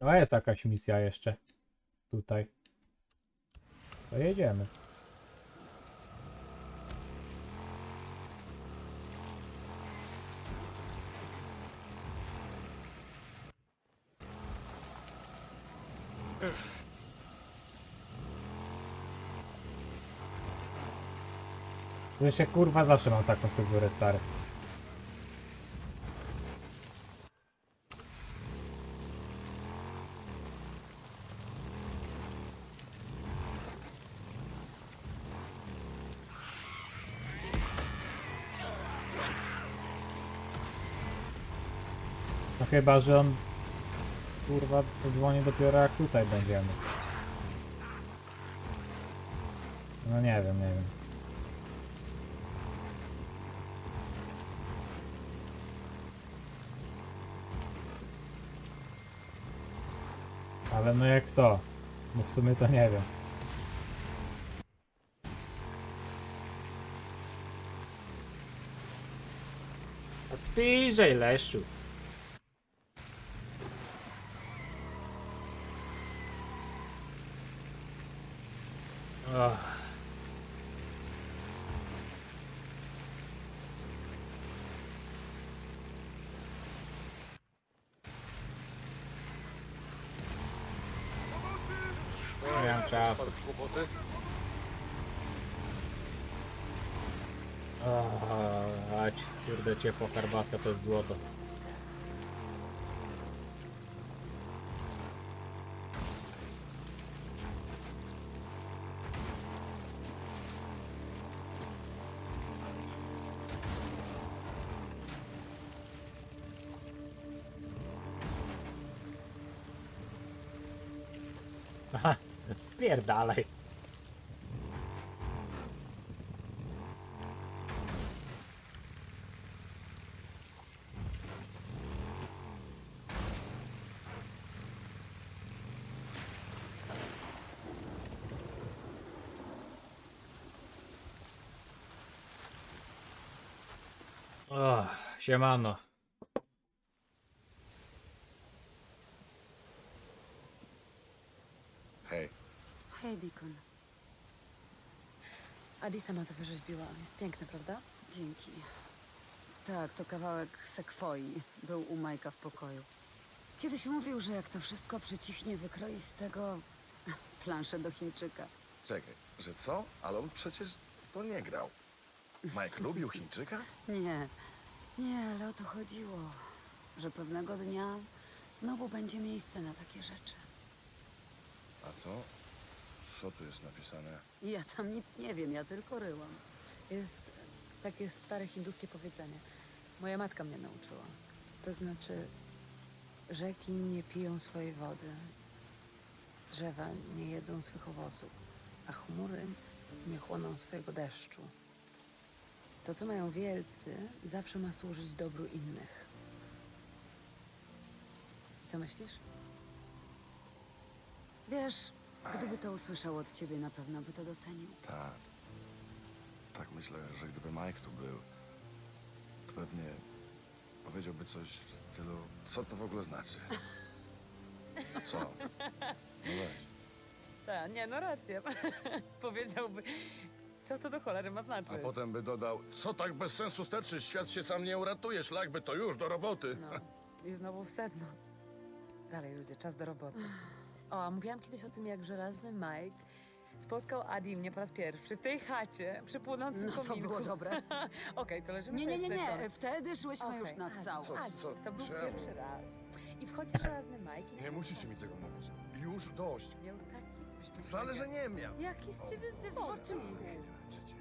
No jest jakaś misja jeszcze. Tutaj. To jedziemy. Jeszcze kurwa zawsze mam taką fryzurę stary. Chyba, że on kurwa zadzwoni dopiero jak tutaj będziemy. No nie wiem, nie wiem. Ale no jak to? No w sumie to nie wiem. Spijrzej, Leszczu. Ach. Co Nie mam czasu. Kłopoty? Ach, kurde ciepła herbatka to jest złoto. Spierdalaj. O, siemano. Hej, Hej, Deacon. Adi sama to wyrzeźbiła. Jest piękne, prawda? Dzięki. Tak, to kawałek sekwoi. Był u Majka w pokoju. Kiedyś mówił, że jak to wszystko przycichnie, wykroi z tego planszę do Chińczyka. czekaj, że co? Ale on przecież to nie grał. Mike lubił Chińczyka? Nie, nie, ale o to chodziło. Że pewnego dnia znowu będzie miejsce na takie rzeczy. A to? Co tu jest napisane? Ja tam nic nie wiem, ja tylko ryłam. Jest takie stare hinduskie powiedzenie. Moja matka mnie nauczyła. To znaczy, rzeki nie piją swojej wody, drzewa nie jedzą swych owoców, a chmury nie chłoną swojego deszczu. To, co mają wielcy, zawsze ma służyć dobru innych. Co myślisz? Wiesz, gdyby to usłyszał od ciebie, na pewno by to docenił. Tak. Tak myślę, że gdyby Mike tu był, to pewnie powiedziałby coś w stylu, co to w ogóle znaczy? Co? No weź. Tak, nie, no racja. Powiedziałby, co to do cholery ma znaczyć. A potem by dodał, co tak bez sensu sterczysz, świat się sam nie uratuje, szlak by to już do roboty. No, i znowu w sedno. Dalej, ludzie, czas do roboty. O, a mówiłam kiedyś o tym, jak żelazny Mike spotkał Adi mnie po raz pierwszy w tej chacie przy płonącym No to kominku. było dobre. Okej, to leżymy Nie, nie, sobie nie, nie. splecione. Wtedy szłyśmy Okej, już na Adi, całość. Co- Adi, co- to był czemu? pierwszy raz. I wchodzi żelazny Mike i Nie nagle musicie mi tego mówić. Już dość. Miał taki uśmiech. Wcale, że nie miał. Jaki z ciebie O, męczycie.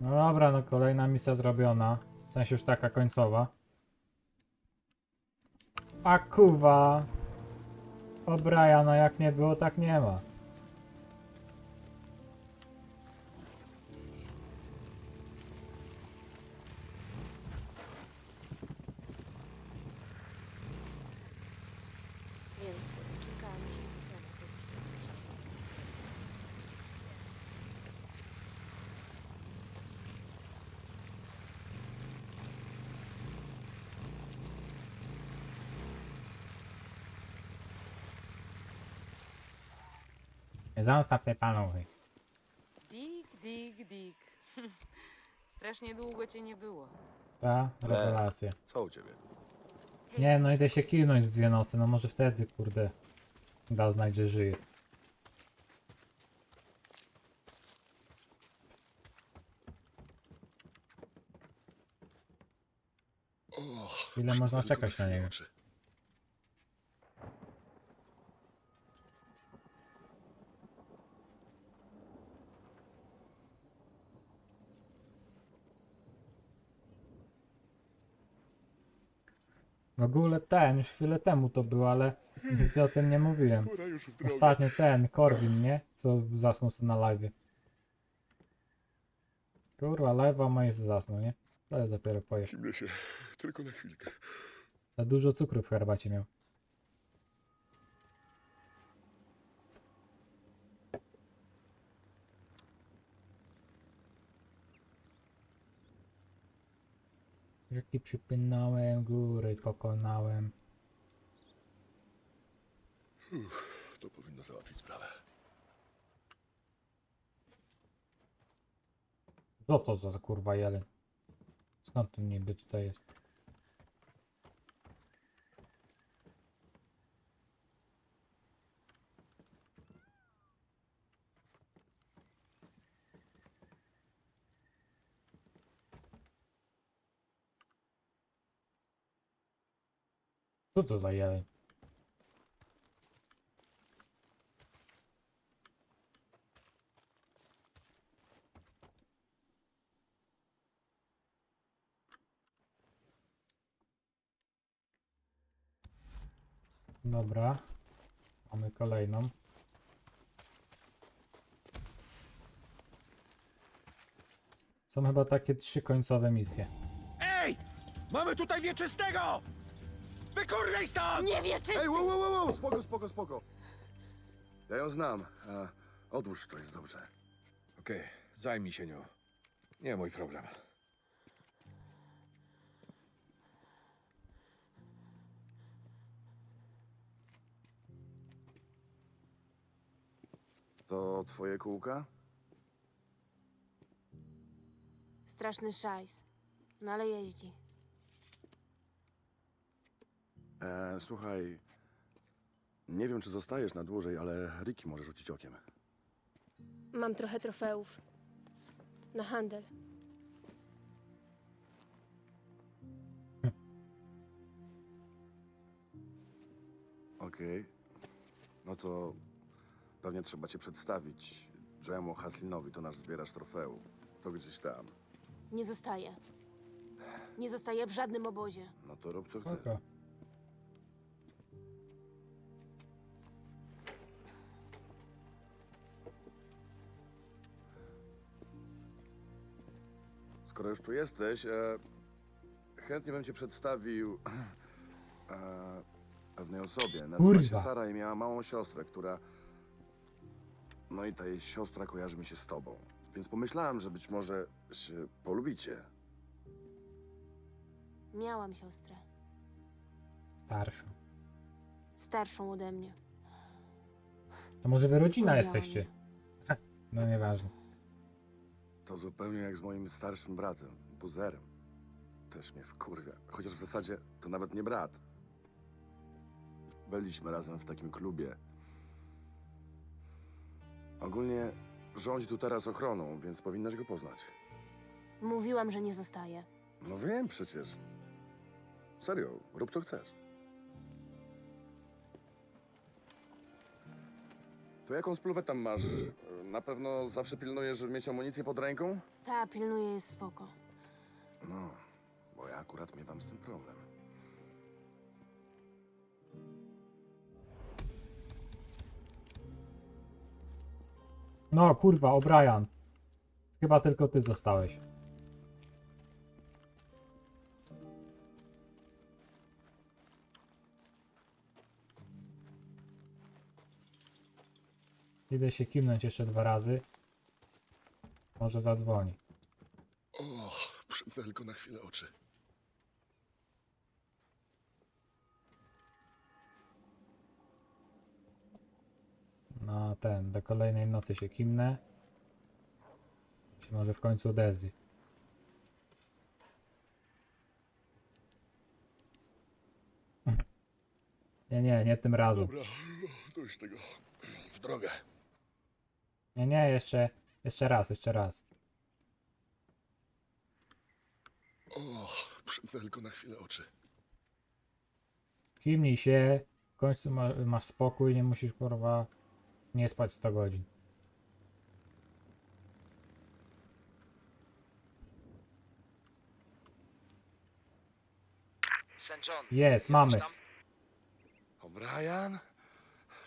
No dobra, no kolejna misja zrobiona. W sensie już taka końcowa. A kuwa. Obraja, no jak nie było, tak nie ma. Zostaw tej panowy. Dick, Dick, Dick. Strasznie długo cię nie było. Ta, rewelacja. Co u ciebie? Nie, no idę się kilnąć z dwie nocy, no może wtedy, kurde, da znać, że żyje. Ile można czekać na niego? W ogóle ten, już chwilę temu to było, ale nigdy o tym nie mówiłem. Ostatnio ten, Korwin, nie? Co zasnął sobie na live. Kurwa, live'a ma i zasnął, nie? To jest dopiero pojechał. Zimnie się, tylko na chwilkę. Za dużo cukru w herbacie miał. Rzeki przypłynąłem, góry pokonałem. To powinno załatwić sprawę. Co to za kurwa jeleń? Skąd ten niby tutaj jest? Co to za jeleń? Dobra. Mamy kolejną. Są chyba takie trzy końcowe misje. Ej! Mamy tutaj wieczystego! Wykurwiej stąd! Nie wie, czy... Ej, wow, wow, wow, wow, spoko, spoko, spoko. Ja ją znam. A, odłóż to jest dobrze. Okej, zajmij się nią. Nie mój problem. To twoje kółka? Straszny szajs. No ale jeździ. E, słuchaj, nie wiem, czy zostajesz na dłużej, ale Ricky może rzucić okiem. Mam trochę trofeów. Na handel. Okej. No to pewnie trzeba cię przedstawić. Joemu Haslinowi to nasz zbieracz trofeów. To gdzieś tam. Nie zostaje. Nie zostaje w żadnym obozie. No to rób co chcesz. Skoro już tu jesteś, e, chętnie bym cię przedstawił e, pewnej osobie. Nazywa się Kurwa. Sara i miała małą siostrę, która... No i ta jej siostra kojarzy mi się z tobą. Więc pomyślałem, że być może się polubicie. Miałam siostrę. Starszą. Starszą ode mnie. To może wy rodzina Kurwa, jesteście? No nieważne. To zupełnie jak z moim starszym bratem, buzerem. Też mnie wkurwia. Chociaż w zasadzie to nawet nie brat. Byliśmy razem w takim klubie. Ogólnie rządzi tu teraz ochroną, więc powinnaś go poznać. Mówiłam, że nie zostaje. No wiem przecież. Serio, rób co chcesz. To jaką spluwę tam masz? Na pewno zawsze pilnujesz, żeby mieć amunicję pod ręką? Ta pilnuje jest spoko. No, bo ja akurat miewam z tym problem. No kurwa, O'Brien. Chyba tylko ty zostałeś. Idę się kimnąć jeszcze dwa razy. Może zadzwoni. O, przymknę tylko na chwilę oczy. na ten, do kolejnej nocy się kimnę. Się może w końcu odezwie. Nie, nie, nie tym razem. Dobra, dość tego. W drogę. Nie, nie, jeszcze, jeszcze raz, jeszcze raz. O, przymknę tylko na chwilę oczy. Kimnij się, w końcu ma, masz spokój, nie musisz kurwa nie spać 100 godzin. St. John. Jest, mamy. Tam? O'Brien?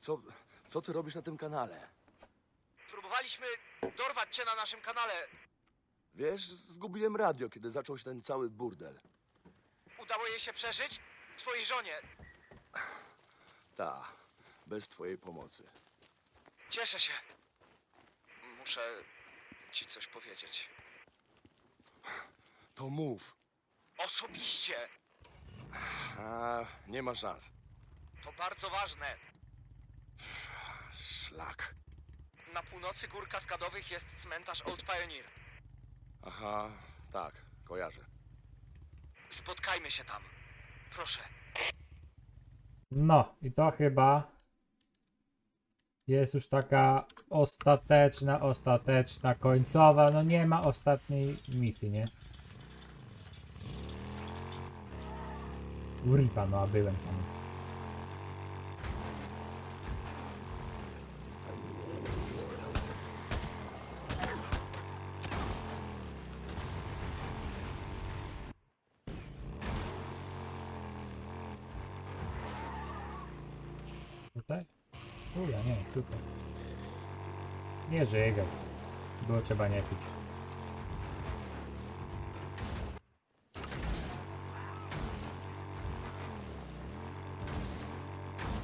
Co, co ty robisz na tym kanale? Próbowaliśmy dorwać cię na naszym kanale. Wiesz, zgubiłem radio, kiedy zaczął się ten cały burdel. Udało jej się przeżyć? Twojej żonie. Ta, bez twojej pomocy. Cieszę się. Muszę ci coś powiedzieć. To mów. Osobiście. A, nie ma szans. To bardzo ważne. Szlak. Na północy gór kaskadowych jest cmentarz Old Pioneer. Aha, tak, kojarzę. Spotkajmy się tam. Proszę. No, i to chyba jest już taka ostateczna, ostateczna, końcowa. No nie ma ostatniej misji, nie? Kurwa, no a byłem tam już. Nie żygaj. Było trzeba nie pić.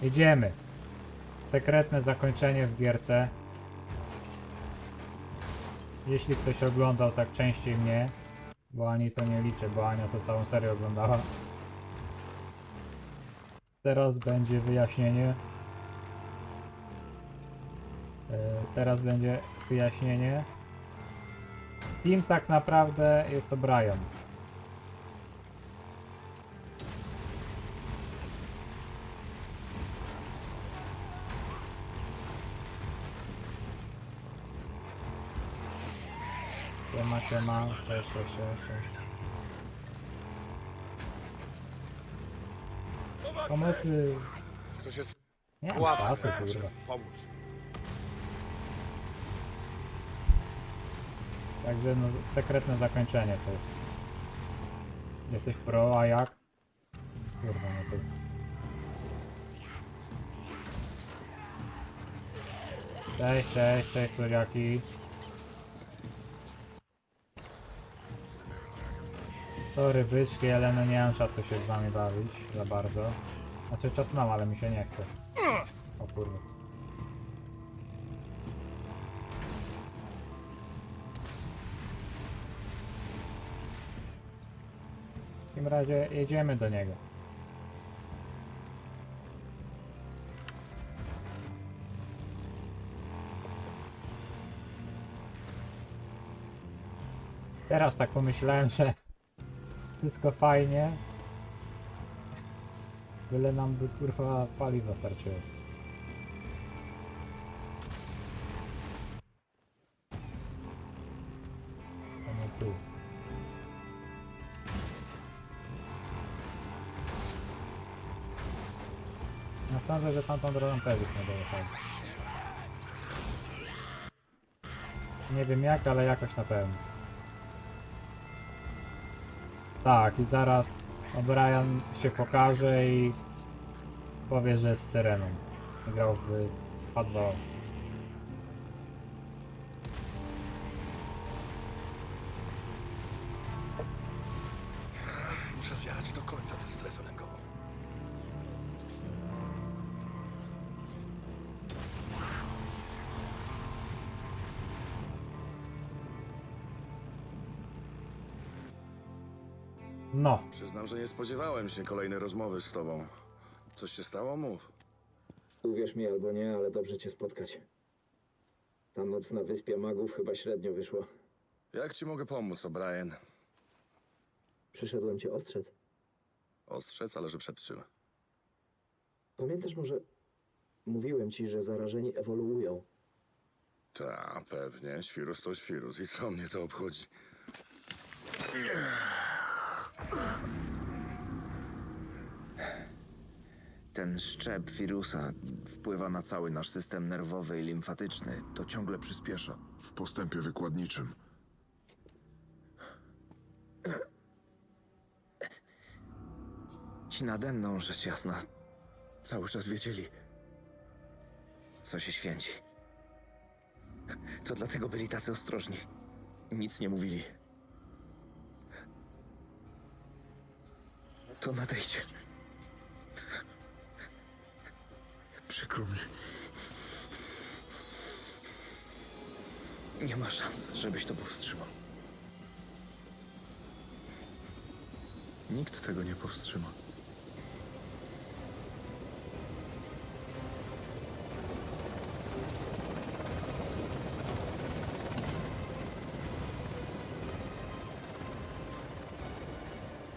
Idziemy. Sekretne zakończenie w gierce. Jeśli ktoś oglądał tak częściej mnie, bo Ani to nie liczę, bo Ania to całą serię oglądała. Teraz będzie wyjaśnienie. Teraz będzie wyjaśnienie. Kim tak naprawdę jest O'Brien? Siema, siema, cześć, cześć, cześć. Pomocy... Ktoś jest Nie mam czasu, kurwa. Pomóc. Także no, sekretne zakończenie to jest. Jesteś pro, a jak? Kurwa, no to... Cześć, cześć, cześć słodziaki. Sorry byczki, ale no nie mam czasu się z wami bawić za bardzo. Znaczy czas mam, ale mi się nie chce. O kurwa. Takim razie jedziemy do niego. Teraz tak pomyślałem, że wszystko fajnie. Byle nam by kurwa paliwa starczyło. Tu. No sądzę, że tamtą drogą też byśmy dojechali. Nie wiem jak, ale jakoś na pewno. Tak, i zaraz O'Brien się pokaże i powie, że jest syreną. Grał w z H2O. Muszę zjechać do końca tę strefę lękową. No, Przyznam, że nie spodziewałem się kolejnej rozmowy z tobą. Coś się stało? Mów. Uwierz mi albo nie, ale dobrze cię spotkać. Ta noc na wyspie magów chyba średnio wyszła. Jak ci mogę pomóc, O'Brien? Przyszedłem cię ostrzec. Ostrzec, ale że przed czym? Pamiętasz może... Mówiłem ci, że zarażeni ewoluują. Ta, pewnie. Świrus to świrus. I co mnie to obchodzi? Ten szczep wirusa wpływa na cały nasz system nerwowy i limfatyczny. To ciągle przyspiesza. W postępie wykładniczym. Ci nade mną, rzecz jasna, cały czas wiedzieli, co się święci. To dlatego byli tacy ostrożni. Nic nie mówili. To nadejdzie. Przykro mi. Nie ma szans, żebyś to powstrzymał. Nikt tego nie powstrzyma.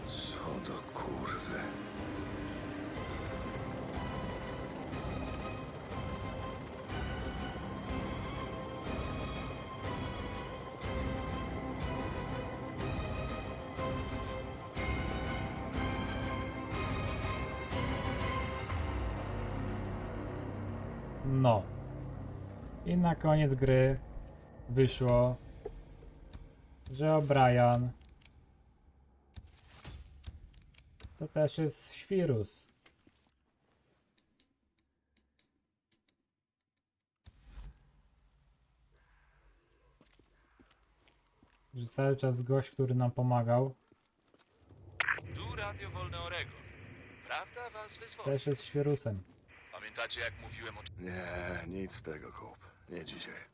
Co do kurwy. No. I na koniec gry wyszło, że O'Brien to też jest świrus. Że cały czas gość, który nam pomagał, Tu Radio Wolne Oregon. Prawda was wyzwoli. też jest świrusem. Pamiętacie jak mówiłem o... Nie, nic z tego, kup. Nie dzisiaj.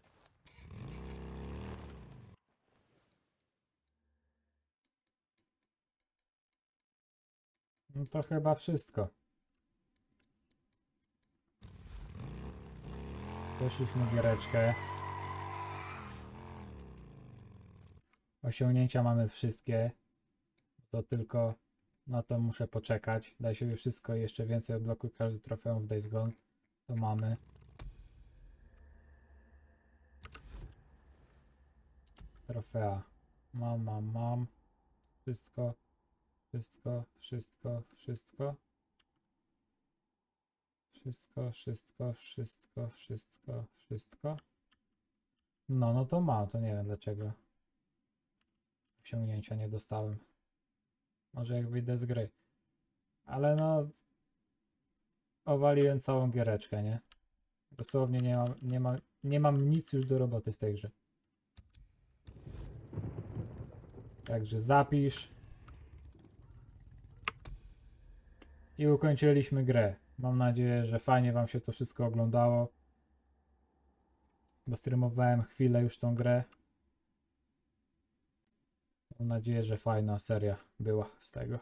No to chyba wszystko. Poszliśmy giereczkę. Osiągnięcia mamy wszystkie. To tylko na to muszę poczekać. Daj sobie wszystko jeszcze więcej odblokuj każdy trofeum w Days Gone. To mamy. Trofea. Mam, mam, mam. Wszystko. Wszystko, wszystko, wszystko. Wszystko, wszystko, wszystko, wszystko, wszystko. No, no to mam, to nie wiem dlaczego. Osiągnięcia nie dostałem. Może jak wyjdę z gry. Ale no. Owaliłem całą giereczkę, nie? Dosłownie nie mam, nie mam, nie mam nic już do roboty w tej grze. Także zapisz. I ukończyliśmy grę. Mam nadzieję, że fajnie Wam się to wszystko oglądało. Bo streamowałem chwilę już tą grę. Mam nadzieję, że fajna seria była z tego.